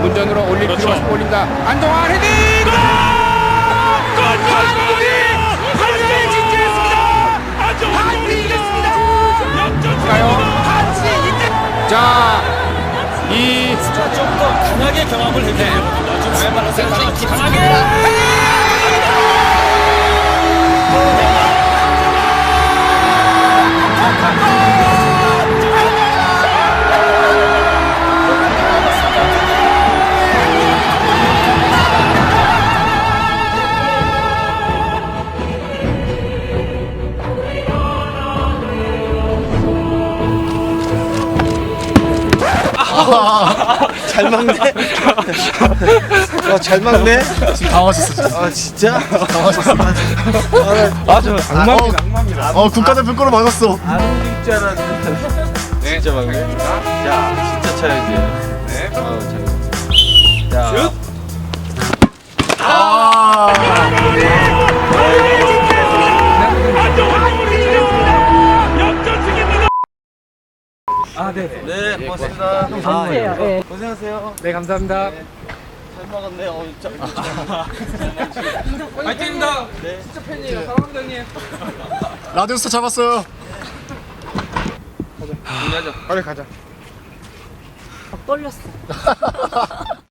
문전으로 올릴 필요가 있어 올립니다. 안정환 헤딩! 한국이 한국이 진출했습니다. 한국이 이겼습니다. 가요. 자, 이 좀 더 강하게 경험을 해줘야 되 잘 막네. 아, 잘 막네. 당황하셨어. 아, 진짜? 당황하셨어. 맞아. 어, 어 국가대표 골을 맞았어. 안 움직일 줄 알았는데. 진짜 막네. 자, 진짜 차야지. 네. 아, 자. 네, 고맙습니다. 아, 예. 고생하세요. 네, 감사합니다. 잘 먹었네. 어, 진짜. 화이팅입니다. 네. 진짜 팬이에요. 사랑합니다, 형님. 라디오스타 잡았어요. 빨리 가자. 떨렸어.